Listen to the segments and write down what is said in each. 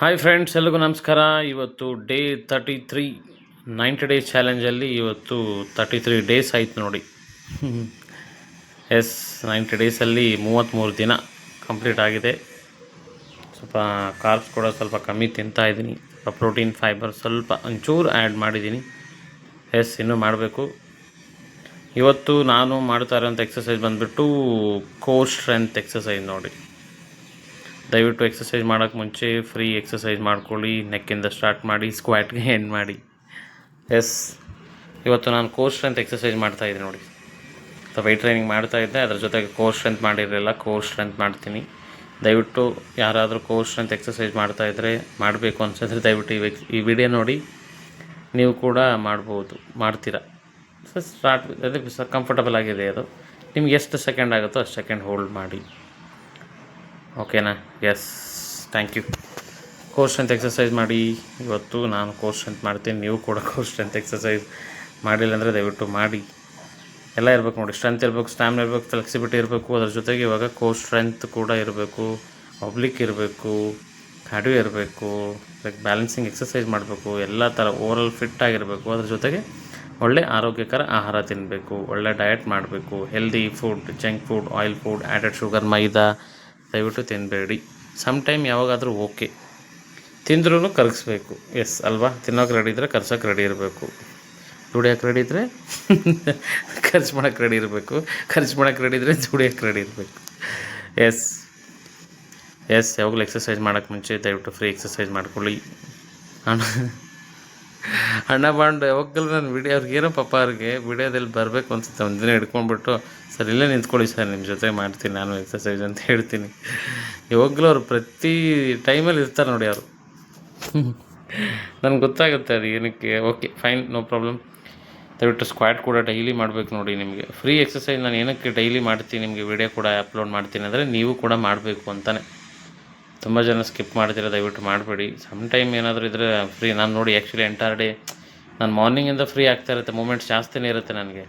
Hi friends ಎಲ್ರಿಗೂ ನಮಸ್ಕಾರ. ಇವತ್ತು day thirty three ninety days ಚಾಲೆಂಜಲ್ಲಿ ಇವತ್ತು ತರ್ಟಿ ತ್ರೀ ಡೇಸ್ ಆಯ್ತು ನೋಡಿ. ಎಸ್ ನೈಂಟಿ ಡೇಸಲ್ಲಿ ಮೂವತ್ತ್ಮೂರು ದಿನ ಕಂಪ್ಲೀಟ್ ಆಗಿದೆ. ಸ್ವಲ್ಪ ಕಾರ್ಬ್ಸ್ ಕೂಡ ಸ್ವಲ್ಪ ಕಮ್ಮಿ ತಿಂತಾ ಇದ್ದೀನಿ. ಸ್ವಲ್ಪ ಪ್ರೋಟೀನ್ ಫೈಬರ್ ಸ್ವಲ್ಪ ಒಂಚೂರು ಆ್ಯಡ್ ಮಾಡಿದ್ದೀನಿ. ಎಸ್ ಇನ್ನೂ ಮಾಡಬೇಕು. ಇವತ್ತು ನಾನು ಮಾಡ್ತಾ ಇರೋಂಥ ಎಕ್ಸಸೈಸ್ ಬಂದುಬಿಟ್ಟು ಕೋರ್ ಸ್ಟ್ರೆಂತ್ ಎಕ್ಸಸೈಸ್ ನೋಡಿ. ದಯವಿಟ್ಟು ಎಕ್ಸಸೈಸ್ ಮಾಡೋಕ್ಕೆ ಮುಂಚೆ ಫ್ರೀ ಎಕ್ಸಸೈಸ್ ಮಾಡ್ಕೊಳ್ಳಿ ನೆಕ್ಕಿಂದ ಸ್ಟಾರ್ಟ್ ಮಾಡಿ ಸ್ಕ್ವಾಟ್ಗೆ ಎಂಡ್ ಮಾಡಿ. ಎಸ್ ಇವತ್ತು ನಾನು ಕೋರ್ ಸ್ಟ್ರೆಂತ್ ಎಕ್ಸಸೈಸ್ ಮಾಡ್ತಾ ಇದ್ದೀನಿ ನೋಡಿ. ಸೊ ವೆಯ್ಟ್ ಟ್ರೈನಿಂಗ್ ಮಾಡ್ತಾ ಇದ್ದೆ. ಅದ್ರ ಜೊತೆಗೆ ಕೋರ್ ಸ್ಟ್ರೆಂತ್ ಮಾಡಿರಲಿಲ್ಲ ಕೋರ್ ಸ್ಟ್ರೆಂತ್ ಮಾಡ್ತೀನಿ. ದಯವಿಟ್ಟು ಯಾರಾದರೂ ಕೋರ್ ಸ್ಟ್ರೆಂತ್ ಎಕ್ಸಸೈಸ್ ಮಾಡ್ತಾ ಇದ್ದರೆ ಮಾಡಬೇಕು ಅನ್ಸಿದ್ರೆ ದಯವಿಟ್ಟು ಈ ಈ ವಿಡಿಯೋ ನೋಡಿ. ನೀವು ಕೂಡ ಮಾಡ್ಬೋದು, ಮಾಡ್ತೀರಾ. ಸೊ ಸ್ಟಾರ್ಟ್ ಅದೇ ಕಂಫರ್ಟಬಲ್ ಆಗಿದೆ ಅದು. ನಿಮ್ಗೆ ಎಷ್ಟು ಸೆಕೆಂಡ್ ಆಗುತ್ತೋ ಅಷ್ಟು ಸೆಕೆಂಡ್ ಹೋಲ್ಡ್ ಮಾಡಿ. ಓಕೆನಾ? Yes thank you core strength exercise ಮಾಡಿ. ಇವತ್ತು ನಾನು ಕೋರ್ ಸ್ಟ್ರೆಂತ್ ಮಾಡ್ತೀನಿ. ನೀವು ಕೂಡ ಕೋರ್ ಸ್ಟ್ರೆಂತ್ ಎಕ್ಸಸೈಸ್ ಮಾಡಿಲ್ಲ ಅಂದರೆ ದಯವಿಟ್ಟು ಮಾಡಿ. ಎಲ್ಲ ಇರಬೇಕು ನೋಡಿ. ಸ್ಟ್ರೆಂತ್ ಇರಬೇಕು ಸ್ಟ್ಯಾಮಿನ ಇರಬೇಕು ಫ್ಲೆಕ್ಸಿಬಿಲಿಟಿ ಇರಬೇಕು. ಅದ್ರ ಜೊತೆಗೆ ಇವಾಗ ಕೋರ್ ಸ್ಟ್ರೆಂತ್ ಕೂಡ ಇರಬೇಕು. ಪಬ್ಲಿಕ್ ಇರಬೇಕು. ಕಾರ್ಡಿಯೋ ಇರಬೇಕು. ಲೈಕ್ ಬ್ಯಾಲೆನ್ಸಿಂಗ್ ಎಕ್ಸಸೈಸ್ ಮಾಡಬೇಕು. ಎಲ್ಲ ಥರ ಓವರಲ್ ಫಿಟ್ ಆಗಿರಬೇಕು. ಅದ್ರ ಜೊತೆಗೆ ಒಳ್ಳೆ ಆರೋಗ್ಯಕರ ಆಹಾರ ತಿನ್ನಬೇಕು ಒಳ್ಳೆ ಡಯಟ್ ಮಾಡಬೇಕು. Healthy food junk food oil food added sugar maida. ದಯವಿಟ್ಟು ತಿನ್ನಬೇಡಿ ಸಮ್ ಟೈಮ್ ಯಾವಾಗಾದರೂ ಓಕೆ ತಿಂದ್ರೂ ಕರಗಿಸ್ಬೇಕು. ಎಸ್ ಅಲ್ವಾ? ತಿನ್ನೋಕೆ ರೆಡಿ ಇದ್ದರೆ ಕರ್ಸೋಕೆ ರೆಡಿ ಇರಬೇಕು. ದುಡಿಯೋಕೆ ರೆಡಿ ಇದ್ದರೆ ಖರ್ಚು ಮಾಡೋಕೆ ರೆಡಿ ಇರಬೇಕು. ಖರ್ಚು ಮಾಡೋಕೆ ರೆಡಿ ಇದ್ದರೆ ದುಡಿಯೋಕೆ ರೆಡಿ ಇರಬೇಕು. ಎಸ್ ಎಸ್ ಯಾವಾಗಲೂ ಎಕ್ಸಸೈಸ್ ಮಾಡೋಕ್ಕೆ ಮುಂಚೆ ದಯವಿಟ್ಟು ಫ್ರೀ ಎಕ್ಸಸೈಸ್ ಮಾಡ್ಕೊಳ್ಳಿ. ಅಣ್ಣ ಬಾಂಡ್, ಯಾವಾಗಲೂ ನಾನು ವಿಡಿಯೋ ಅವ್ರಿಗೆ ಏನೋ ಪಾಪ ಅವ್ರಿಗೆ ವಿಡಿಯೋದಲ್ಲಿ ಬರಬೇಕು ಅನ್ಸುತ್ತೆ. ಒಂದು ದಿನ ಹಿಡ್ಕೊಂಡ್ಬಿಟ್ಟು, ಸರ್, ಇಲ್ಲೇ ನಿಂತ್ಕೊಳ್ಳಿ ಸರ್ ನಿಮ್ಮ ಜೊತೆ ಮಾಡ್ತೀನಿ. ನಾನು ಎಕ್ಸಸೈಸ್ ಅಂತ ಹೇಳ್ತೀನಿ. ಯಾವಾಗಲೂ ಅವ್ರು ಪ್ರತಿ ಟೈಮಲ್ಲಿ ಇರ್ತಾರೆ ನೋಡಿ ಅವರು. ನನಗೆ ಗೊತ್ತಾಗುತ್ತೆ ಅದು ಏನಕ್ಕೆ. ಓಕೆ ಫೈನ್ ನೋ ಪ್ರಾಬ್ಲಮ್ ದಯವಿಟ್ಟು ಸ್ಕ್ವಾಡ್ ಕೂಡ ಡೈಲಿ ಮಾಡಬೇಕು ನೋಡಿ ನಿಮಗೆ. ಫ್ರೀ ಎಕ್ಸಸೈಸ್ ನಾನು ಏನಕ್ಕೆ ಡೈಲಿ ಮಾಡ್ತೀನಿ, ನಿಮಗೆ ವಿಡಿಯೋ ಕೂಡ ಅಪ್ಲೋಡ್ ಮಾಡ್ತೀನಿ ಅಂದರೆ ನೀವು ಕೂಡ ಮಾಡಬೇಕು ಅಂತಲೇ ತುಂಬ ಜನ ಸ್ಕಿಪ್ ಮಾಡ್ತೀರಾ, ದಯವಿಟ್ಟು ಮಾಡಬೇಡಿ. ಸಮ್ ಟೈಮ್ ಏನಾದರೂ ಇದ್ದರೆ ಫ್ರೀ ನಾನು ನೋಡಿ ಆ್ಯಕ್ಚುಲಿ ಎಂಟೈರ್ ಡೇ ನಾನು ಮಾರ್ನಿಂಗಿಂದ ಫ್ರೀ ಆಗ್ತಾ ಇರುತ್ತೆ. ಮೂಮೆಂಟ್ಸ್ ಜಾಸ್ತಿನೇ ಇರುತ್ತೆ ನನಗೆ.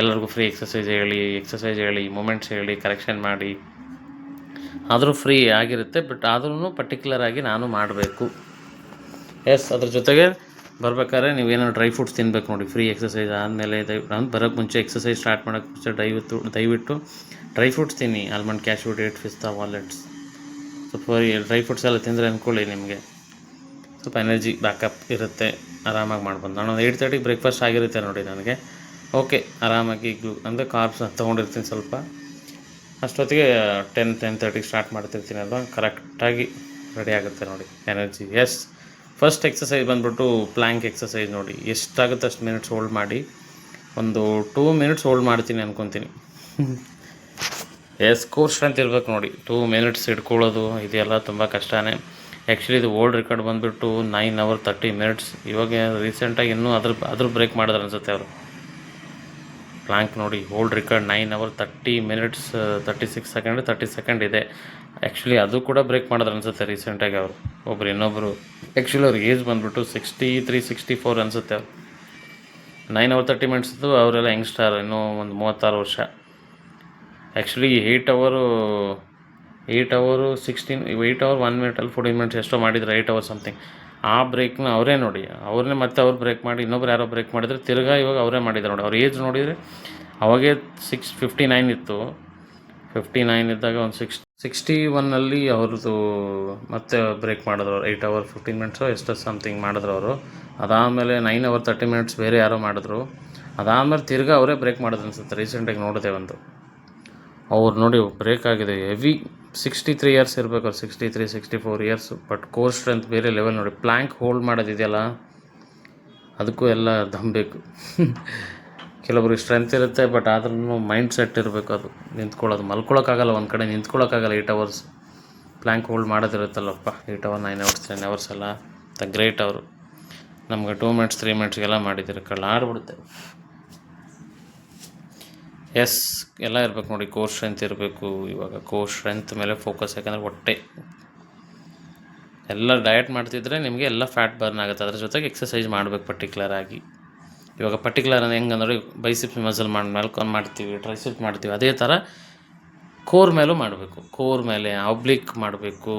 ಎಲ್ಲರಿಗೂ ಫ್ರೀ ಎಕ್ಸಸೈಸ್ ಹೇಳಿ ಎಕ್ಸಸೈಸ್ ಹೇಳಿ ಮೂಮೆಂಟ್ಸ್ ಹೇಳಿ ಕರೆಕ್ಷನ್ ಮಾಡಿ. ಆದರೂ ಫ್ರೀ ಆಗಿರುತ್ತೆ ಬಟ್ ಆದ್ರೂ ಪರ್ಟಿಕ್ಯುಲರ್ ಆಗಿ ನಾನು ಮಾಡಬೇಕು. ಎಸ್ ಅದ್ರ ಜೊತೆಗೆ ಬರ್ಬೇಕಾದ್ರೆ ನೀವೇನೋ ಡ್ರೈ ಫ್ರೂಟ್ಸ್ ತಿನ್ಬೇಕು ನೋಡಿ. ಫ್ರೀ ಎಕ್ಸಸೈಸ್ ಆದಮೇಲೆ ದಯ ನಾನು ಬರೋಕ್ಕೆ ಮುಂಚೆ ಎಕ್ಸಸೈಸ್ ಸ್ಟಾರ್ಟ್ ಮಾಡೋಕ್ಕೆ ಮುಂಚೆ ದಯವಿಟ್ಟು ದಯವಿಟ್ಟು ಡ್ರೈ ಫ್ರೂಟ್ಸ್ ತಿನ್ನಿ. ಆಲ್ಮಂಡ್ ಕ್ಯಾಶ್ಯೂ ಡೇಟ್ ಪಿಸ್ತಾ ವಾಲೆಟ್ಸ್ ಸ್ವಲ್ಪ ಡ್ರೈ ಫ್ರೂಟ್ಸ್ ಎಲ್ಲ ತಿಂದರೆ ಅಂದ್ಕೊಳ್ಳಿ ನಿಮಗೆ. ಸ್ವಲ್ಪ ಎನರ್ಜಿ ಬ್ಯಾಕಪ್ ಇರುತ್ತೆ, ಆರಾಮಾಗಿ ಮಾಡ್ಬೋದು. ನಾನು ಒಂದು ಏಯ್ಟ್ ತರ್ಟಿಗೆ ಬ್ರೇಕ್ಫಾಸ್ಟ್ ಆಗಿರುತ್ತೆ ನೋಡಿ ನನಗೆ. ಓಕೆ ಆರಾಮಾಗಿ ಗ್ಲೂ ಅಂದರೆ ಕಾರ್ಬ್ಸ್ ತೊಗೊಂಡಿರ್ತೀನಿ ಸ್ವಲ್ಪ. ಅಷ್ಟೊತ್ತಿಗೆ ಟೆನ್ ಟೆನ್ ತರ್ಟಿಗೆ ಸ್ಟಾರ್ಟ್ ಮಾಡ್ತಿರ್ತೀನಿ ಅಲ್ವಾ? ಕರೆಕ್ಟಾಗಿ ರೆಡಿ ಆಗುತ್ತೆ ನೋಡಿ ಎನರ್ಜಿ ಎಸ್ ಫಸ್ಟ್ ಎಕ್ಸಸೈಸ್ ಬಂದ್ಬಿಟ್ಟು ಪ್ಲ್ಯಾಂಕ್ ಎಕ್ಸಸೈಸ್ ನೋಡಿ. ಎಷ್ಟಾಗುತ್ತೆ ಅಷ್ಟು ಮಿನಿಟ್ಸ್ ಹೋಲ್ಡ್ ಮಾಡಿ. ಒಂದು ಟೂ ಮಿನಿಟ್ಸ್ ಹೋಲ್ಡ್ ಮಾಡ್ತೀನಿ ಅನ್ಕೊತೀನಿ. ಎಸ್ ಕೋರ್ಸ್ ಸ್ಟ್ರೆಂತ್ ಇರ್ಬೇಕು ನೋಡಿ. ಟೂ ಮಿನಿಟ್ಸ್ ಇಟ್ಕೊಳ್ಳೋದು, ಇದೆಲ್ಲ ತುಂಬ ಕಷ್ಟನೇ. ಆ್ಯಕ್ಚುಲಿ ಇದು ಓಲ್ಡ್ ರೆಕಾರ್ಡ್ ಬಂದುಬಿಟ್ಟು ನೈನ್ ಅವರ್ ತರ್ಟಿ ಮಿನಿಟ್ಸ್ ಇವಾಗ ರೀಸೆಂಟಾಗಿ ಇನ್ನೂ ಅದ್ರ ಅದ್ರ ಬ್ರೇಕ್ ಮಾಡಿದ್ರು ಅನ್ಸುತ್ತೆ ಅವರು. ಪ್ಲ್ಯಾಂಕ್ ನೋಡಿ old record nine hour thirty minutes thirty six second thirty second ಇದೆ. ಆ್ಯಕ್ಚುಲಿ ಅದು ಕೂಡ ಬ್ರೇಕ್ ಮಾಡಿದ್ರು ಅನ್ಸುತ್ತೆ ರೀಸೆಂಟಾಗಿ ಅವರು. ಒಬ್ರು ಇನ್ನೊಬ್ಬರು ಆ್ಯಕ್ಚುಲಿ ಅವ್ರಿಗೆ ಏಜ್ ಬಂದುಬಿಟ್ಟು ಸಿಕ್ಸ್ಟಿ ತ್ರೀ ಸಿಕ್ಸ್ಟಿ ಫೋರ್ ಅನ್ಸುತ್ತೆ ಅವ್ರು. ನೈನ್ ಅವರ್ ತರ್ಟಿ ಮಿನಿಟ್ಸ್ದು ಅವರೆಲ್ಲ ಯಂಗ್ಸ್ಟಾರ್ ಇನ್ನೂ ಒಂದು ಮೂವತ್ತಾರು ವರ್ಷ. ಆ್ಯಕ್ಚುಲಿ ಏಯ್ಟ್ ಅವರು ಏಯ್ಟ್ ಅವರು ಸಿಕ್ಸ್ಟೀನ್ ಏಯ್ಟ್ ಅವರ್ ಒನ್ ಮಿನಿಟಲ್ಲಿ ಫೋರ್ಟೀನ್ ಮಿನಿಟ್ಸ್ ಎಷ್ಟೋ ಮಾಡಿದ್ರು ಏಯ್ಟ್ ಅವರ್ ಸಮಥಿಂಗ್ ಆ ಬ್ರೇಕ್ನ ಅವರೇ ನೋಡಿ. ಅವ್ರನ್ನೇ ಮತ್ತೆ ಅವ್ರು ಬ್ರೇಕ್ ಮಾಡಿ, ಇನ್ನೊಬ್ರು ಯಾರೋ ಬ್ರೇಕ್ ಮಾಡಿದ್ರೆ ತಿರ್ಗಾ ಇವಾಗ ಅವರೇ ಮಾಡಿದ್ರು ನೋಡಿ. ಅವ್ರ ಏಜ್ ನೋಡಿದರೆ ಅವಾಗೇ ಸಿಕ್ಸ್ ಫಿಫ್ಟಿ ನೈನ್ ಇತ್ತು. ಫಿಫ್ಟಿ ನೈನ್ ಇದ್ದಾಗ ಒಂದು ಸಿಕ್ಸ್ ಸಿಕ್ಸ್ಟಿ ಒನ್ನಲ್ಲಿ ಅವ್ರದ್ದು ಮತ್ತೆ ಬ್ರೇಕ್ ಮಾಡಿದ್ರು ಅವ್ರು. ಏಯ್ಟ್ ಅವರ್ ಫಿಫ್ಟೀನ್ ಮಿನಿಟ್ಸು ಎಷ್ಟೋ ಸಮಥಿಂಗ್ ಮಾಡಿದ್ರು ಅವರು. ಅದಾದಮೇಲೆ ನೈನ್ ಅವರ್ ತರ್ಟಿ ಮಿನಿಟ್ಸ್ ಬೇರೆ ಯಾರೋ ಮಾಡಿದ್ರು. ಅದಾದಮೇಲೆ ತಿರ್ಗಾ ಅವರೇ ಬ್ರೇಕ್ ಮಾಡಿದ್ರು ಅನ್ಸುತ್ತೆ. ರೀಸೆಂಟಾಗಿ ನೋಡಿದೆ ಒಂದು. ಅವ್ರು ನೋಡಿ ಬ್ರೇಕ್ ಆಗಿದೆ. ಹೆವಿ ಸಿಕ್ಸ್ಟಿ ತ್ರೀ ಇಯರ್ಸ್ ಇರಬೇಕು ಅವ್ರು sixty three sixty four years but core strength ಬೇರೆ ಲೆವೆಲ್ ನೋಡಿ. ಪ್ಲ್ಯಾಂಕ್ ಹೋಲ್ಡ್ ಮಾಡೋದಿದೆಯಲ್ಲ ಅದಕ್ಕೂ ಎಲ್ಲ ದಮ್ ಬೇಕು. ಕೆಲವ್ರಿಗೆ ಸ್ಟ್ರೆಂತ್ ಇರುತ್ತೆ ಬಟ್ ಆದ್ರೂ ಮೈಂಡ್ ಸೆಟ್ ಇರಬೇಕು ಅದು. ನಿಂತ್ಕೊಳ್ಳೋದು. ಮಲ್ಕೊಳ್ಳೋಕ್ಕಾಗಲ್ಲ ಒಂದು ಕಡೆ ನಿಂತ್ಕೊಳ್ಳೋಕ್ಕಾಗಲ್ಲ eight hours plank hold ಮಾಡೋದಿರುತ್ತಲ್ಲಪ್ಪ eight hour nine hours ten hours ಎಲ್ಲ. ದ ಗ್ರೇಟ್ ಅವರು. ನಮ್ಗೆ ಟೂ ಮಿನಿಟ್ಸ್ ತ್ರೀ ಮಿನಿಟ್ಸ್ಗೆಲ್ಲ ಮಾಡಿದ್ದೀರಿ. ಕಳ್ಳ ಆಡ್ಬಿಡುತ್ತೆ ಎಸ್, ಎಲ್ಲ ಇರಬೇಕು ನೋಡಿ ಕೋರ್ ಸ್ಟ್ರೆಂತ್ ಇರಬೇಕು, ಇವಾಗ ಕೋರ್ ಸ್ಟ್ರೆಂತ್ ಮೇಲೆ ಫೋಕಸ್ ಯಾಕಂದರೆ ಹೊಟ್ಟೆ. ಎಲ್ಲ ಡಯಟ್ ಮಾಡ್ತಿದ್ರೆ ನಿಮಗೆ ಎಲ್ಲ ಫ್ಯಾಟ್ ಬರ್ನ್ ಆಗುತ್ತೆ. ಅದ್ರ ಜೊತೆಗೆ ಎಕ್ಸಸೈಸ್ ಮಾಡಬೇಕು ಪರ್ಟಿಕ್ಯುಲರ್ ಆಗಿ. ಇವಾಗ ಪರ್ಟಿಕ್ಯುಲರ್ ಹೆಂಗಂದ್ರೆ ಬೈಸಿಪ್ಸ್ ಮಸಲ್ ಮೆಲ್ಕೊಂಡು ಮಾಡ್ತೀವಿ ಟ್ರೈಸಿಪ್ ಮಾಡ್ತೀವಿ, ಅದೇ ಥರ ಕೋರ್ ಮೇಲೂ ಮಾಡಬೇಕು. ಕೋರ್ ಮೇಲೆ ಆಬ್ಲಿಕ್ ಮಾಡಬೇಕು.